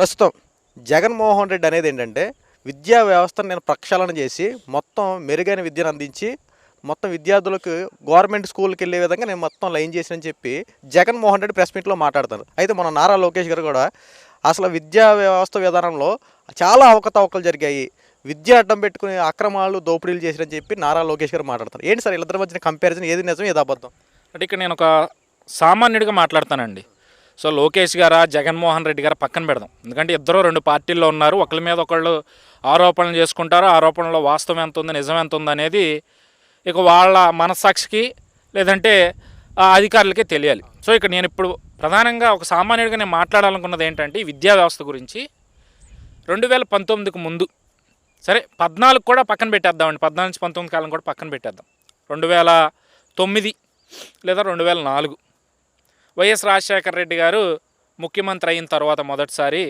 ప్రస్తుతం జగన్మోహన్ రెడ్డి అనేది ఏంటంటే విద్యా వ్యవస్థను నేను ప్రక్షాళన చేసి మొత్తం మెరుగైన విద్యను అందించి మొత్తం విద్యార్థులకు గవర్నమెంట్ స్కూల్కి వెళ్ళే విధంగా నేను మొత్తం లైన్ చేసినని చెప్పి జగన్మోహన్ రెడ్డి ప్రెస్ మీట్లో మాట్లాడతారు. అయితే మన నారా లోకేష్ గారు కూడా అసలు విద్యా వ్యవస్థ విధానంలో చాలా అవకతవకలు జరిగాయి. విద్య అడ్డం పెట్టుకుని అక్రమాలు దోపిడీలు చేసిరని చెప్పి నారా లోకేష్ గారు మాట్లాడతారు. ఏంటి సార్ వీళ్ళిద్దరి మధ్యన కంపారిజన్ ఏది నిజం ఏది అబద్ధం? అంటే ఇక్కడ నేను ఒక సామాన్యుడిగా మాట్లాడతానండి. సో లోకేష్ గారా జగన్మోహన్ రెడ్డి గారు పక్కన పెడదాం. ఎందుకంటే ఇద్దరు రెండు పార్టీల్లో ఉన్నారు. ఒకళ్ళ మీద ఒకళ్ళు ఆరోపణలు చేసుకుంటారు. ఆరోపణలో వాస్తవం ఎంత ఉంది నిజం ఎంత ఉంది అనేది ఇక వాళ్ళ మనస్సాక్షికి లేదంటే ఆ అధికారులకే తెలియాలి. సో ఇక్కడ నేను ఇప్పుడు ప్రధానంగా ఒక సామాన్యుడిగా నేను మాట్లాడాలనుకున్నది ఏంటంటే విద్యా వ్యవస్థ గురించి. రెండు వేల పంతొమ్మిదికి ముందు సరే పద్నాలుగు కూడా పక్కన పెట్టేద్దామండి. పద్నాలుగు నుంచి పంతొమ్మిది కాలం కూడా పక్కన పెట్టేద్దాం. రెండు వేల తొమ్మిది లేదా రెండు వేల నాలుగు. వైఎస్ రాజశేఖర రెడ్డి గారు ముఖ్యమంత్రి అయిన తర్వాత మొదటిసారి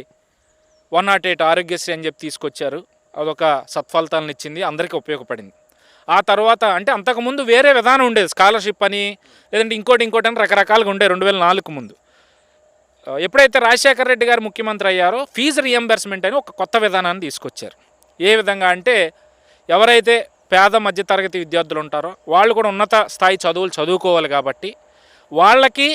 వన్ నాట్ ఎయిట్ ఆరోగ్యశ్రీ అని చెప్పి తీసుకొచ్చారు. అదొక సత్ఫలితాలను ఇచ్చింది అందరికీ ఉపయోగపడింది. ఆ తర్వాత అంటే అంతకుముందు వేరే విధానం ఉండేది స్కాలర్షిప్ అని లేదంటే ఇంకోటి ఇంకోటి అని రకరకాలుగా ఉండే రెండు వేల నాలుగు ముందు. ఎప్పుడైతే రాజశేఖర రెడ్డి గారు ముఖ్యమంత్రి అయ్యారో ఫీజు రియంబర్స్మెంట్ అని ఒక కొత్త విధానాన్ని తీసుకొచ్చారు. ఏ విధంగా అంటే ఎవరైతే పేద మధ్యతరగతి విద్యార్థులు ఉంటారో వాళ్ళు కూడా ఉన్నత స్థాయి చదువులు చదువుకోవాలి కాబట్టి వాళ్ళకి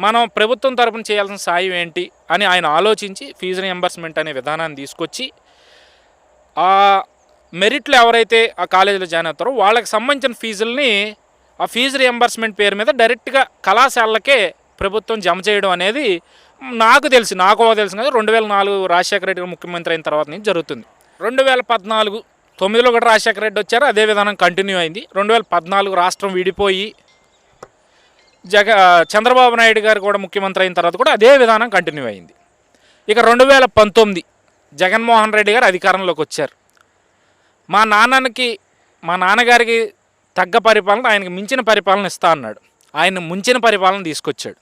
మనం ప్రభుత్వం తరపున చేయాల్సిన సాయం ఏంటి అని ఆయన ఆలోచించి ఫీజు రియంబర్స్మెంట్ అనే విధానాన్ని తీసుకొచ్చి ఆ మెరిట్లు ఎవరైతే ఆ కాలేజీలో జాయిన్ అవుతారో వాళ్ళకి సంబంధించిన ఫీజుల్ని ఆ ఫీజు రియంబర్స్మెంట్ పేరు మీద డైరెక్ట్గా కళాశాలకే ప్రభుత్వం జమ చేయడం అనేది నాకు తెలిసి నాకు తెలిసి. కదా రెండు వేల నాలుగు రాజశేఖర రెడ్డి ముఖ్యమంత్రి అయిన తర్వాత నుంచి జరుగుతుంది. రెండు వేల పద్నాలుగు తొమ్మిదిలో కూడా రాజశేఖర రెడ్డి వచ్చారు అదే విధానం కంటిన్యూ అయింది. రెండు వేల పద్నాలుగు రాష్ట్రం విడిపోయి జగ చంద్రబాబు నాయుడు గారు కూడా ముఖ్యమంత్రి అయిన తర్వాత కూడా అదే విధానం కంటిన్యూ అయింది. ఇక రెండు వేల పంతొమ్మిది జగన్మోహన్ రెడ్డి గారు అధికారంలోకి వచ్చారు. మా నాన్నకి మా నాన్నగారికి తగ్గ పరిపాలన ఆయనకి మించిన పరిపాలన ఇస్తా అన్నాడు. ఆయన ముంచిన పరిపాలన తీసుకొచ్చాడు.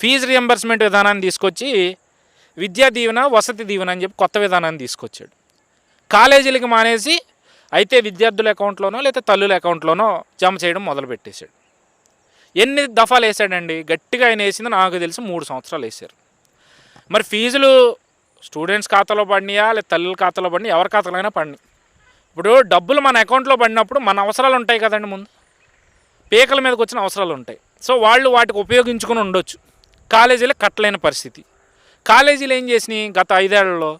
ఫీజు రియంబర్స్మెంట్ విధానాన్ని తీసుకొచ్చి విద్యా దీవెన వసతి దీవెన అని చెప్పి కొత్త విధానాన్ని తీసుకొచ్చాడు. కాలేజీలకి మానేసి అయితే విద్యార్థుల అకౌంట్లోనో లేకపోతే తల్లుల అకౌంట్లోనో జమ చేయడం మొదలుపెట్టేశాడు. ఎన్ని దఫాలు వేసాడండి? గట్టిగా ఆయన వేసింది నాకు తెలిసి మూడు సంవత్సరాలు వేసారు. మరి ఫీజులు స్టూడెంట్స్ ఖాతాలో పడినాయా? లేదా తల్లుల ఖాతాలో పడినాయి? ఎవరి ఖాతాలో అయినా పడినాయి. ఇప్పుడు డబ్బులు మన అకౌంట్లో పడినప్పుడు మన అవసరాలు ఉంటాయి కదండి ముందు. పీకల మీదకి వచ్చిన అవసరాలు ఉంటాయి. సో వాళ్ళు వాటికి ఉపయోగించుకుని ఉండొచ్చు. కాలేజీలో కట్టలేని పరిస్థితి. కాలేజీలు ఏం చేసినాయి గత ఐదేళ్ళలో?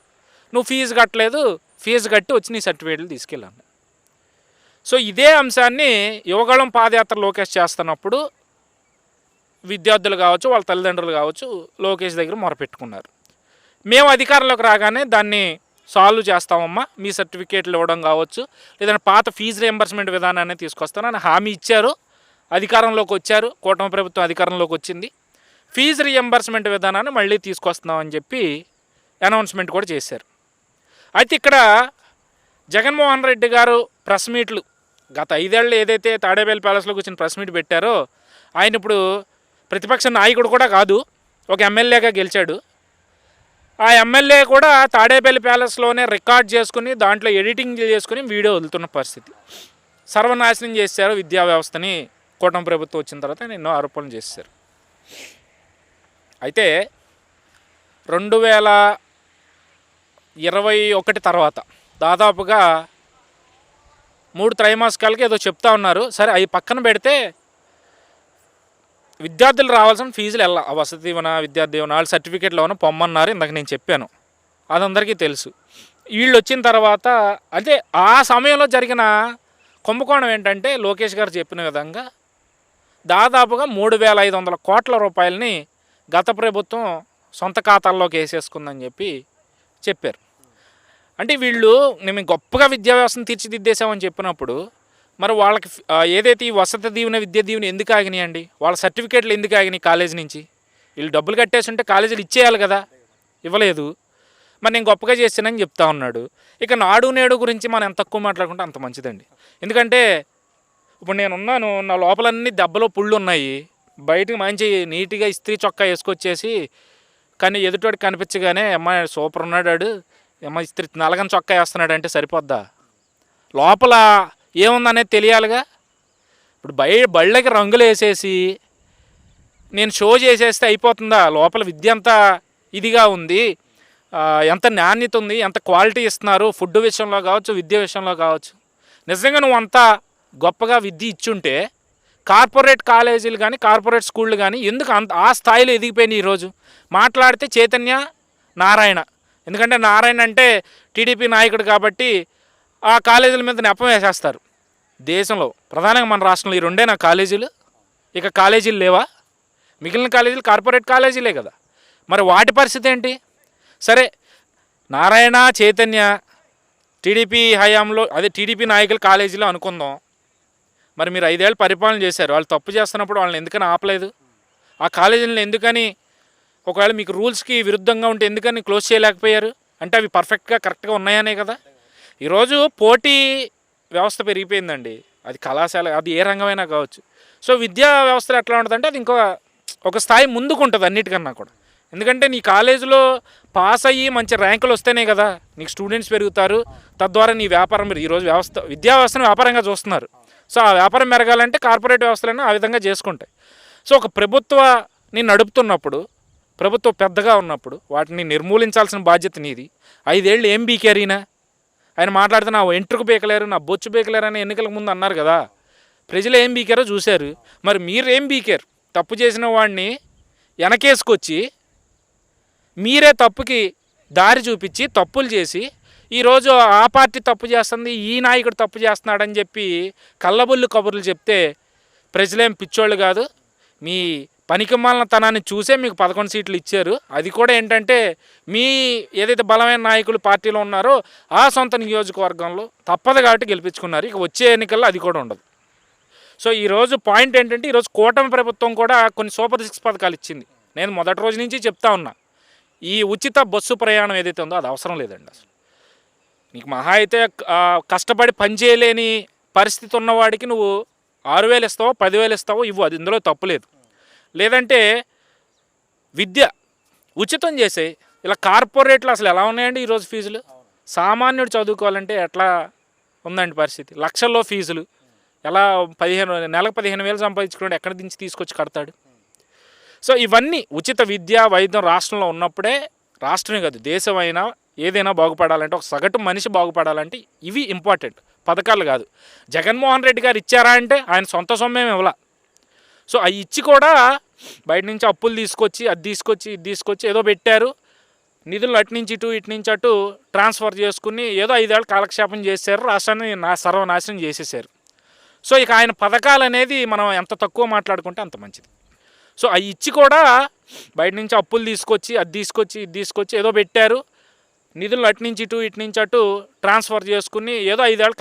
నువ్వు ఫీజు కట్టలేదు ఫీజు కట్టి వచ్చి నీ సర్టిఫికేట్లు తీసుకెళ్ళాను సో ఇదే అంశాన్ని యువగళం పాదయాత్ర లోకేష్ చేస్తున్నప్పుడు విద్యార్థులు కావచ్చు వాళ్ళ తల్లిదండ్రులు కావచ్చు లోకేష్ దగ్గర మొరపెట్టుకున్నారు. మేము అధికారంలోకి రాగానే దాన్ని సాల్వ్ చేస్తామమ్మా. మీ సర్టిఫికేట్లు ఇవ్వడం కావచ్చు లేదంటే పాత ఫీజు రియంబర్స్మెంట్ విధానాన్ని తీసుకొస్తానని హామీ ఇచ్చారు. అధికారంలోకి వచ్చారు. కూటమి ప్రభుత్వం అధికారంలోకి వచ్చింది. ఫీజు రియంబర్స్మెంట్ విధానాన్ని మళ్ళీ తీసుకొస్తున్నామని చెప్పి అనౌన్స్మెంట్ కూడా చేశారు. అయితే ఇక్కడ జగన్మోహన్ రెడ్డి గారు ప్రెస్ మీట్లు గత ఐదేళ్ళు ఏదైతే తాడేపల్లి ప్యాలెస్లోకి వచ్చిన ప్రెస్ మీట్ పెట్టారో ఆయన ఇప్పుడు ప్రతిపక్ష నాయకుడు కూడా కాదు ఒక ఎమ్మెల్యేగా గెలిచాడు. ఆ ఎమ్మెల్యే కూడా తాడేపల్లి ప్యాలెస్లోనే రికార్డ్ చేసుకుని దాంట్లో ఎడిటింగ్ చేసుకుని వీడియో వదులుతున్న పరిస్థితి. సర్వనాశనం చేశారు విద్యా వ్యవస్థని. కూటమి ప్రభుత్వం వచ్చిన తర్వాత ఎన్నో ఆరోపణలు చేశారు. అయితే రెండు వేల ఇరవై ఒకటి తర్వాత దాదాపుగా మూడు త్రైమాసికాలకి ఏదో చెప్తా ఉన్నారు. సరే అవి పక్కన పెడితే విద్యార్థులు రావాల్సిన ఫీజులు ఎలా? వసతి దీవెన విద్యార్థి దీవెన వాళ్ళు సర్టిఫికేట్లు ఏమైనా పొమ్మన్నారు? ఇందాక నేను చెప్పాను. అది అందరికీ తెలుసు. వీళ్ళు వచ్చిన తర్వాత అదే ఆ సమయంలో జరిగిన కుంభకోణం ఏంటంటే లోకేష్ గారు చెప్పిన విధంగా దాదాపుగా మూడు వేల ఐదు వందల కోట్ల రూపాయలని గత ప్రభుత్వం సొంత ఖాతాల్లోకి వేసేసుకుందని చెప్పి చెప్పారు. అంటే వీళ్ళు మేము గొప్పగా విద్యా వ్యవస్థను తీర్చిదిద్దేశామని చెప్పినప్పుడు మరి వాళ్ళకి ఏదైతే ఈ వసతి దీవెన విద్యా దీవెన ఎందుకు ఆగినాయి అండి? వాళ్ళ సర్టిఫికేట్లు ఎందుకు ఆగినాయి కాలేజీ నుంచి? వీళ్ళు డబ్బులు కట్టేసి ఉంటే కాలేజీలు ఇచ్చేయాలి కదా? ఇవ్వలేదు. మరి నేను గొప్పగా చేస్తానని చెప్తా ఉన్నాడు. ఇక నాడు నేడు గురించి మనం ఎంత తక్కువ మాట్లాడుకుంటే అంత మంచిదండి. ఎందుకంటే ఇప్పుడు నేను ఉన్నాను నా లోపలన్నీ దెబ్బలో పుళ్ళు ఉన్నాయి. బయటకు మంచి నీట్గా ఇస్త్రీ చొక్కా వేసుకొచ్చేసి కానీ ఎదుటోడికి కనిపించగానే అమ్మాయి సూపర్ ఉన్నాడు అమ్మ ఇస్త్రీ నలగని చొక్కా వేస్తున్నాడు అంటే సరిపోద్దా? లోపల ఏముందనేది తెలియాలిగా? ఇప్పుడు బయ బళ్ళకి రంగులు వేసేసి నేను షో చేసేస్తే అయిపోతుందా? లోపల విద్య అంతా ఇదిగా ఉంది. ఎంత నాణ్యత ఉంది ఎంత క్వాలిటీ ఇస్తున్నారు ఫుడ్ విషయంలో కావచ్చు విద్య విషయంలో కావచ్చు. నిజంగా నువ్వు అంత గొప్పగా విద్య ఇచ్చుంటే కార్పొరేట్ కాలేజీలు కానీ కార్పొరేట్ స్కూళ్ళు కానీ ఎందుకు అంత ఆ స్థాయిలో ఎదిగిపోయినాయి ఈరోజు? మాట్లాడితే చైతన్య నారాయణ. ఎందుకంటే నారాయణ అంటే టీడీపీ నాయకుడు కాబట్టి ఆ కాలేజీల మీద నెపం వేసేస్తారు. దేశంలో ప్రధానంగా మన రాష్ట్రంలో ఈ రెండే నా కాలేజీలు? ఇక కాలేజీలు లేవా? మిగిలిన కాలేజీలు కార్పొరేట్ కాలేజీలే కదా. మరి వాటి పరిస్థితి ఏంటి? సరే నారాయణ చైతన్య టీడీపీ హయాంలో అదే టీడీపీ నాయకుల కాలేజీలో అనుకుందాం. మరి మీరు ఐదేళ్ళు పరిపాలన చేశారు. వాళ్ళు తప్పు చేస్తున్నప్పుడు వాళ్ళని ఎందుకని ఆపలేదు? ఆ కాలేజీలను ఎందుకని ఒకవేళ మీకు రూల్స్కి విరుద్ధంగా ఉంటే ఎందుకని క్లోజ్ చేయలేకపోయారు? అంటే అవి పర్ఫెక్ట్గా కరెక్ట్గా ఉన్నాయనే కదా? ఈరోజు పోటీ వ్యవస్థ పెరిగిపోయిందండి. అది కళాశాల అది ఏ రంగమైనా కావచ్చు. సో విద్యా వ్యవస్థ ఎట్లా ఉంటుందంటే అది ఇంకో ఒక స్థాయి ముందుకు ఉంటుంది అన్నిటికన్నా కూడా. ఎందుకంటే నీ కాలేజీలో పాస్ అయ్యి మంచి ర్యాంకులు వస్తేనే కదా నీకు స్టూడెంట్స్ పెరుగుతారు. తద్వారా నీ వ్యాపారం మీరు ఈరోజు వ్యవస్థ విద్యా వ్యవస్థను వ్యాపారంగా చూస్తున్నారు. సో ఆ వ్యాపారం మెరగాలంటే కార్పొరేట్ వ్యవస్థలన్నీ ఆ విధంగా చేసుకుంటాయి. సో ఒక ప్రభుత్వాన్ని నడుపుతున్నప్పుడు ప్రభుత్వం పెద్దగా ఉన్నప్పుడు వాటిని నిర్మూలించాల్సిన బాధ్యత నీది. ఐదేళ్ళు ఏం బీకేరీనా ఆయన మాట్లాడితే నా ఎంట్రుకు బీకలేరు నా బొచ్చు బీకలేరు అని ఎన్నికల ముందు అన్నారు కదా. ప్రజలు ఏం బీకారో చూశారు. మరి మీరు ఏం బీకారు? తప్పు చేసిన వాడిని వెనకేసుకొచ్చి మీరే తప్పుకి దారి చూపించి తప్పులు చేసి ఈరోజు ఆ పార్టీ తప్పు చేస్తుంది ఈ నాయకుడు తప్పు చేస్తున్నాడని చెప్పి కళ్ళబుల్లు కబుర్లు చెప్తే ప్రజలేం పిచ్చోళ్ళు కాదు. మీ పనికిమాలిన తనాన్ని చూసే మీకు పదకొండు సీట్లు ఇచ్చారు. అది కూడా ఏంటంటే మీ ఏదైతే బలమైన నాయకులు పార్టీలో ఉన్నారో ఆ సొంత నియోజకవర్గంలో తప్పదు కాబట్టి గెలిపించుకున్నారు. ఇక వచ్చే ఎన్నికల్లో అది కూడా ఉండదు. సో ఈరోజు పాయింట్ ఏంటంటే ఈరోజు కూటమి ప్రభుత్వం కూడా కొన్ని సూపర్ సిక్స్ పథకాలు ఇచ్చింది. నేను మొదటి రోజు నుంచి చెప్తా ఉన్నా. ఈ ఉచిత బస్సు ప్రయాణం ఏదైతే ఉందో అది అవసరం లేదండి అసలు. నీకు మహా అయితే కష్టపడి పని చేయలేని పరిస్థితి ఉన్నవాడికి నువ్వు ఆరు వేలు ఇస్తావో పదివేలు ఇస్తావో ఇవ్వు. అది ఇందులో తప్పులేదు లేదంటే విద్య ఉచితం చేసే ఇలా కార్పొరేట్లు అసలు ఎలా ఉన్నాయండి ఈరోజు ఫీజులు? సామాన్యుడు చదువుకోవాలంటే ఎట్లా ఉందండి పరిస్థితి? లక్షల్లో ఫీజులు. ఎలా పదిహేను నెలకు పదిహేను వేలు సంపాదించుకున్నాడు ఎక్కడి నుంచి తీసుకొచ్చి కడతాడు? సో ఇవన్నీ ఉచిత విద్య వైద్యం రాష్ట్రంలో ఉన్నప్పుడే రాష్ట్రమే కాదు దేశమైనా ఏదైనా బాగుపడాలంటే ఒక సగటు మనిషి బాగుపడాలంటే ఇవి ఇంపార్టెంట్. పథకాలు కాదు. జగన్మోహన్ రెడ్డి గారు ఇచ్చారా అంటే ఆయన సొంత సొమ్మేమి ఇవ్వాల. సో అవి ఇచ్చి కూడా బయట నుంచి అప్పులు తీసుకొచ్చి అది తీసుకొచ్చి ఇది తీసుకొచ్చి ఏదో పెట్టారు. నిధులు అటు నుంచి ఇటు ఇటు నుంచి అటు ట్రాన్స్ఫర్ చేసుకుని ఏదో ఐదేళ్ళు కాలక్షేపం చేశారు. రాష్ట్రాన్ని నా సర్వనాశనం చేసేసారు సో ఇక ఆయన పథకాలు అనేది మనం ఎంత తక్కువ మాట్లాడుకుంటే అంత మంచిది. సో అవి ఇచ్చి కూడా బయట నుంచి అప్పులు తీసుకొచ్చి అది తీసుకొచ్చి ఇది తీసుకొచ్చి ఏదో పెట్టారు. నిధులు అటు నుంచి ఇటు ఇటు నుంచి అటు ట్రాన్స్ఫర్ చేసుకుని ఏదో ఐదేళ్ళు